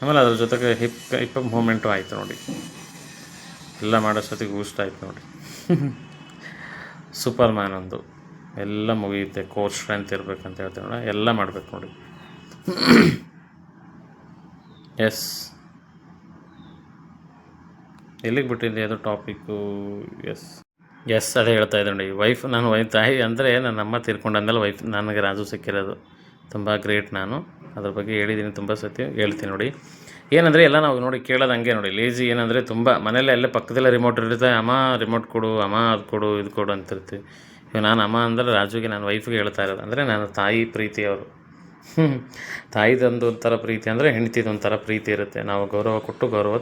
ಆಮೇಲೆ ಅದ್ರ ಜೊತೆಗೆ ಹಿಪ್ ಹಿಪ್ ಮೂಮೆಂಟು ಆಯಿತು ನೋಡಿ. ಎಲ್ಲ ಮಾಡೋಷ್ಟೊತ್ತಿಗೆ ಗೂಸ್ಟ್ ಆಯ್ತು ನೋಡಿ. ಸೂಪರ್ ಮ್ಯಾನ್ ಒಂದು ಎಲ್ಲ ಮುಗಿಯುತ್ತೆ ಕೋರ್ ಸ್ಟ್ರೆಂತ್ ಇರಬೇಕಂತ ಹೇಳ್ತೀವಿ ನೋಡಿ. ಎಲ್ಲ ಮಾಡಬೇಕು ನೋಡಿ. ಎಸ್ ಎಲ್ಲಿಗೆ ಬಿಟ್ಟಿದ್ದೆ ಅದು ಟಾಪಿಕ್ಕು ಎಸ್ ಎಸ್ ಅದೇ ಹೇಳ್ತಾ ಇದ್ದೆ ನೋಡಿ. ವೈಫ್ ನಾನು ವೈ ತಾಯಿ ಅಂದರೆ ನನ್ನ ಅಮ್ಮ ತೀರ್ಕೊಂಡಾದ್ಮೇಲೆ ವೈಫ್ ನನಗೆ ರಾಜು ಸಿಕ್ಕಿರೋದು. ತುಂಬ ಗ್ರೇಟ್ ನಾನು. ಅದ್ರ ಬಗ್ಗೆ ಹೇಳಿದ್ದೀನಿ, ತುಂಬ ಸತಿ ಹೇಳ್ತೀನಿ ನೋಡಿ. ಏನಂದರೆ ಎಲ್ಲ ನಾವು ನೋಡಿ ಕೇಳೋದು ಹಂಗೆ ನೋಡಿ. ಲೇಜಿ ಏನಂದರೆ ತುಂಬ ಮನೇಲಿ ಅಲ್ಲೇ ಪಕ್ಕದಲ್ಲೇ ರಿಮೋಟ್ ಇರುತ್ತೆ. ಅಮ್ಮ ರಿಮೋಟ್ ಕೊಡು, ಅಮ್ಮ ಅದು ಕೊಡು, ಇದು ಕೊಡು ಅಂತಿರ್ತೀವಿ. ಇವಾಗ ನಾನು ಅಮ್ಮ ಅಂದರೆ ರಾಜುಗೆ ನಾನು ವೈಫ್ಗೆ ಹೇಳ್ತಾ ಇರೋದು. ಅಂದರೆ ನನ್ನ ತಾಯಿ ಪ್ರೀತಿ ಅವರು. ತಾಯಿದೊಂದು ಒಂಥರ ಪ್ರೀತಿ ಅಂದರೆ ಹೆಂಡ್ತಿದು ಒಂಥರ ಪ್ರೀತಿ ಇರುತ್ತೆ. ನಾವು ಗೌರವ ಕೊಟ್ಟು ಗೌರವ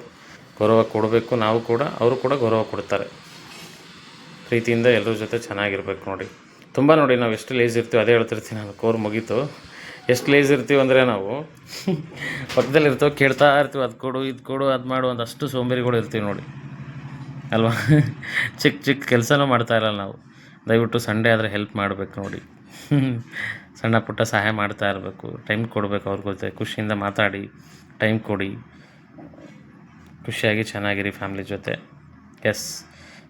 ಗೌರವ ಕೊಡಬೇಕು ನಾವು ಕೂಡ, ಅವರು ಕೂಡ ಗೌರವ ಕೊಡ್ತಾರೆ. ಪ್ರೀತಿಯಿಂದ ಎಲ್ಲರ ಜೊತೆ ಚೆನ್ನಾಗಿರ್ಬೇಕು ನೋಡಿ. ತುಂಬ ನೋಡಿ ನಾವು ಎಷ್ಟು ಲೇಜ್ ಇರ್ತೀವಿ ಅದೇ ಹೇಳ್ತಿರ್ತೀನಿ ನಾನು, ಕೋರ್ ಮುಗೀತು. ಎಷ್ಟು ಲೇಜ್ ಇರ್ತೀವಿ ಅಂದರೆ ನಾವು ಪಕ್ಕದಲ್ಲಿ ಇರ್ತೀವಿ ಕೇಳ್ತಾ ಇರ್ತೀವಿ, ಅದು ಕೊಡು, ಇದು ಕೊಡು, ಅದು ಮಾಡು ಒಂದಷ್ಟು ಸೋಂಬೇರಿಗಳು ಇರ್ತೀವಿ ನೋಡಿ. ಅಲ್ವಾ? ಚಿಕ್ಕ ಚಿಕ್ಕ ಕೆಲಸನೂ ಮಾಡ್ತಾ ಇರಲ್ಲ ನಾವು. ದಯವಿಟ್ಟು ಸಂಡೇ ಆದರೆ ಹೆಲ್ಪ್ ಮಾಡಬೇಕು ನೋಡಿ. ಸಣ್ಣ ಪುಟ್ಟ ಸಹಾಯ ಮಾಡ್ತಾ ಇರಬೇಕು. ಟೈಮ್ ಕೊಡಬೇಕು ಅವ್ರ ಜೊತೆ, ಖುಷಿಯಿಂದ ಮಾತಾಡಿ ಟೈಮ್ ಕೊಡಿ. ಖುಷಿಯಾಗಿ ಚೆನ್ನಾಗಿರಿ ಫ್ಯಾಮ್ಲಿ ಜೊತೆ. ಎಸ್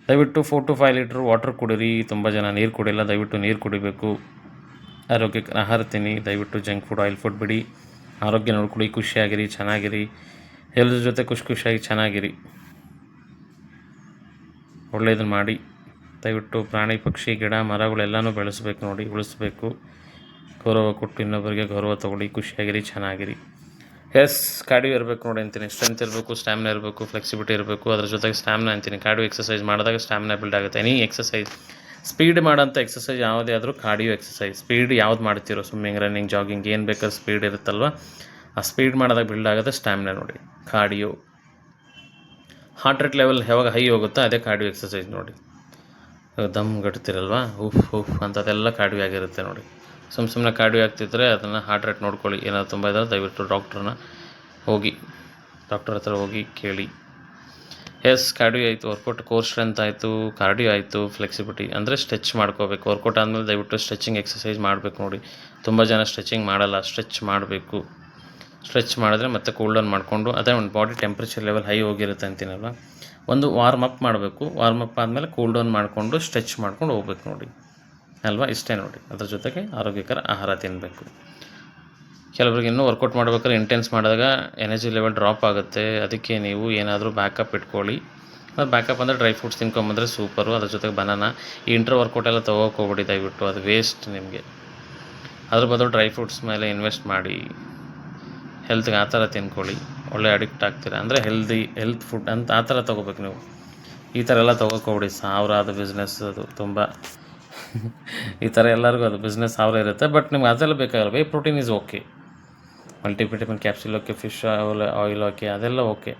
ದಯವಿಟ್ಟು four to five litre water ಕುಡೀರಿ. ತುಂಬ ಜನ ನೀರು ಕುಡಿಲ್ಲ. ದಯವಿಟ್ಟು ನೀರು ಕುಡಿಬೇಕು. ಆರೋಗ್ಯಕ್ಕೆ ಆಹಾರ ತಿನ್ನಿ ದಯವಿಟ್ಟು ಜಂಕ್ ಫುಡ್ ಆಯಿಲ್ ಫುಡ್ ಬಿಡಿ. ಆರೋಗ್ಯ ನೋಡ್ಕೊಳ್ಳಿ. ಖುಷಿಯಾಗಿರಿ, ಚೆನ್ನಾಗಿರಿ. ಎಲ್ಲರ ಜೊತೆ ಖುಷಿ ಖುಷಿಯಾಗಿ ಚೆನ್ನಾಗಿರಿ. ಒಳ್ಳೆಯದನ್ನು ಮಾಡಿ. ದಯವಿಟ್ಟು ಪ್ರಾಣಿ, ಪಕ್ಷಿ, ಗಿಡ, ಮರಗಳೆಲ್ಲನೂ ಬೆಳೆಸಬೇಕು ನೋಡಿ. ಉಳಿಸ್ಬೇಕು. ಗೌರವ ಕೊಟ್ಟು ಇನ್ನೊಬ್ಬರಿಗೆ ಗೌರವ ತೊಗೊಳ್ಳಿ. ಖುಷಿಯಾಗಿರಿ, ಚೆನ್ನಾಗಿರಿ. ಎಸ್ ಕಾರ್ಡಿಯೋ ಇರಬೇಕು ನೋಡಿ ಅಂತೀನಿ. ಸ್ಟ್ರೆಂತ್ ಇರಬೇಕು ಸ್ಟ್ಯಾಮಿನ ಇರಬೇಕು ಫ್ಲೆಕ್ಸಿಬಿಲಿಟಿ ಇರಬೇಕು. ಅದ್ರ ಜೊತೆಗೆ ಸ್ಟ್ಯಾಮಿನಾ ಅಂತೀನಿ. ಕಾರ್ಡಿಯೋ ಎಕ್ಸಸೈಸ್ ಮಾಡಿದಾಗ ಸ್ಟ್ಯಾಮಿನಾ ಬಿಲ್ಡ್ ಆಗುತ್ತೆ. ಎನಿ ಎಕ್ಸಸೈಸ್ ಸ್ಪೀಡ್ ಮಾಡೋಂಥ ಎಕ್ಸಸೈಸ್ ಯಾವುದೇ ಆದರೂ ಕಾರ್ಡಿಯೋ ಎಕ್ಸಸೈಸ್ ಸ್ಪೀಡ್ ಯಾವ್ದು ಮಾಡ್ತಿರೋ ಸ್ವಿಮ್ಮಿಂಗ್ ರನ್ನಿಂಗ್ ಜಾಗಿಂಗ್ ಏನು ಬೇಕಾದ್ರೂ ಸ್ಪೀಡ್ ಇರುತ್ತಲ್ವ? ಆ ಸ್ಪೀಡ್ ಮಾಡಿದಾಗ ಬಿಲ್ಡ್ ಆಗುತ್ತೆ ಸ್ಟ್ಯಾಮಿನಾ ನೋಡಿ. ಕಾರ್ಡಿಯೋ ಹಾರ್ಟ್ ರೇಟ್ ಲೆವೆಲ್ ಯಾವಾಗ ಹೈ ಹೋಗುತ್ತೋ ಅದೇ ಕಾರ್ಡಿಯೋ ಎಕ್ಸಸೈಸ್ ನೋಡಿ. ದಮ್ ಗಟ್ತಿರಲ್ವಾ? ಉಫ್ ಉಫ್ ಅಂತದೆಲ್ಲ ಕಾರ್ಡಿಯೋ ಆಗಿರುತ್ತೆ ನೋಡಿ. ಸುಮ್ಮ ಸುಮ್ಮನೆ ಕಾರ್ಡಿಯೋ ಆಗ್ತಿದ್ರೆ ಅದನ್ನು ಹಾರ್ಟ್ ರೇಟ್ ನೋಡ್ಕೊಳ್ಳಿ. ಏನಾದ್ರು ತುಂಬ ಇದ್ದರೆ ದಯವಿಟ್ಟು ಡಾಕ್ಟ್ರನ್ನ ಹೋಗಿ ಡಾಕ್ಟರ್ ಹತ್ರ ಹೋಗಿ ಕೇಳಿ. ಎಸ್ ಕಾರ್ಡಿಯೋ ಆಯಿತು ವರ್ಕೌಟ್ ಕೋರ್ ಸ್ಟ್ರೆಂತ್ ಆಯಿತು ಕಾರ್ಡಿಯೋ ಆಯಿತು ಫ್ಲೆಕ್ಸಿಬಿಲಿಟಿ ಅಂದರೆ ಸ್ಟ್ರೆಚ್ ಮಾಡ್ಕೋಬೇಕು. ವರ್ಕೌಟ್ ಆದಮೇಲೆ ದಯವಿಟ್ಟು ಸ್ಟ್ರೆಚಿಂಗ್ ಎಕ್ಸಸೈಸ್ ಮಾಡಬೇಕು ನೋಡಿ. ತುಂಬ ಜನ ಸ್ಟ್ರೆಚಿಂಗ್ ಮಾಡಲ್ಲ ಸ್ಟ್ರೆಚ್ ಮಾಡಬೇಕು. ಸ್ಟ್ರೆಚ್ ಮಾಡಿದ್ರೆ ಮತ್ತೆ ಕೂಲ್ ಡೌನ್ ಮಾಡಿಕೊಂಡು, ಅದೇ ಒಂದು ಬಾಡಿ ಟೆಂಪ್ರೇಚರ್ ಲೆವೆಲ್ ಹೈ ಹೋಗಿರುತ್ತೆ ಅಂತೀನಲ್ವ? ಒಂದು ವಾರ್ಮ್ ಅಪ್ ಮಾಡಬೇಕು. ವಾರ್ಮ್ ಅಪ್ ಆದಮೇಲೆ ಕೂಲ್ ಡೌನ್ ಮಾಡಿಕೊಂಡು ಸ್ಟ್ರೆಚ್ ಮಾಡ್ಕೊಂಡು ಹೋಗ್ಬೇಕು ನೋಡಿ. ಅಲ್ವಾ? ಇಷ್ಟೇ ನೋಡಿ. ಅದ್ರ ಜೊತೆಗೆ ಆರೋಗ್ಯಕರ ಆಹಾರ ತಿನ್ನಬೇಕು ಕೆಲವ್ರಿಗೆ ಇನ್ನೂ ವರ್ಕೌಟ್ ಮಾಡ್ಬೇಕಾದ್ರೆ ಇಂಟೆನ್ಸ್ ಮಾಡಿದಾಗ ಎನರ್ಜಿ ಲೆವೆಲ್ ಡ್ರಾಪ್ ಆಗುತ್ತೆ. ಅದಕ್ಕೆ ನೀವು ಏನಾದರೂ ಬ್ಯಾಕಪ್ ಇಟ್ಕೊಳ್ಳಿ. ಅದು ಬ್ಯಾಕಪ್ ಅಂದರೆ ಡ್ರೈ ಫ್ರೂಟ್ಸ್ ತಿನ್ಕೊಂಬಂದರೆ ಸೂಪರು ಅದ್ರ ಜೊತೆಗೆ ಬನಾನ ಈ ಇಂಟ್ರ್ ವರ್ಕೌಟ್ ಎಲ್ಲ ಹೋಗ್ಬಿಡಿ ದಯವಿಟ್ಟು. ಅದು ವೇಸ್ಟ್ ನಿಮಗೆ. ಅದ್ರ ಬದಲು ಡ್ರೈ ಫ್ರೂಟ್ಸ್ ಮೇಲೆ ಇನ್ವೆಸ್ಟ್ ಮಾಡಿ. ಹೆಲ್ತ್ಗೆ ಆ ಥರ ತಿನ್ಕೊಳ್ಳಿ. ಒಳ್ಳೆ ಅಡಿಕ್ಟ್ ಆಗ್ತೀರಾ ಅಂದರೆ ಹೆಲ್ದಿ ಹೆಲ್ತ್ ಫುಡ್ ಅಂತ ಆ ಥರ ತೊಗೋಬೇಕು ನೀವು. ಈ ಥರ ಎಲ್ಲ ತೊಗೋಕೋಬಿಡಿ. ಸಾವಿರ ಅದು ಬಿಸ್ನೆಸ್ ಅದು. ತುಂಬ ಈ ಥರ ಎಲ್ಲರಿಗೂ ಅದು ಬಿಸ್ನೆಸ್ ಸಾವಿರ ಇರುತ್ತೆ. ಬಟ್ ನಿಮ್ಗೆ ಅದೆಲ್ಲ ಬೇಕಾಗಲ್ಲ. Whey protein is okay multivitamin capsule okay fish oil oil okay ಅದೆಲ್ಲ ಓಕೆ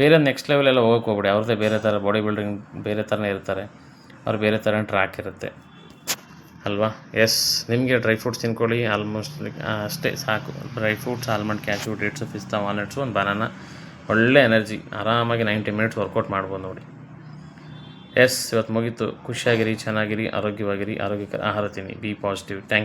ಬೇರೆ ನೆಕ್ಸ್ಟ್ ಲೆವೆಲೆಲ್ಲ ಹೋಗಕ್ಕೆ ಹೋಗ್ಬಿಡಿ. ಅವ್ರದ್ದೇ ಬೇರೆ ಥರ ಬಾಡಿ ಬಿಲ್ಡಿಂಗ್ ಬೇರೆ ಥರನೇ ಇರ್ತಾರೆ. ಅವ್ರು ಬೇರೆ ಥರ ಟ್ರ್ಯಾಕ್ ಇರುತ್ತೆ. ಅಲ್ವಾ? ಎಸ್ ನಿಮಗೆ ಡ್ರೈ ಫ್ರೂಟ್ಸ್ ತಿನ್ಕೊಳ್ಳಿ. ಆಲ್ಮೋಸ್ಟ್ ಅಷ್ಟೇ ಸಾಕು. Dry fruits almond cashew dates ಪಿಸ್ತಾ ವಾಲ್ನಟ್ಸು ಒಂದು ಬನಾನ ಒಳ್ಳೆ ಎನರ್ಜಿ ಆರಾಮಾಗಿ ನೈಂಟಿ ಮಿನಿಟ್ಸ್ ವರ್ಕೌಟ್ ಮಾಡ್ಬೋದು ನೋಡಿ. ಎಸ್ ಇವತ್ತು ಮುಗೀತು. ಖುಷಿಯಾಗಿರಿ ಚೆನ್ನಾಗಿರಿ ಆರೋಗ್ಯವಾಗಿರಿ ಆರೋಗ್ಯಕರ ಆಹಾರ ತಿನ್ನಿ. B positive thank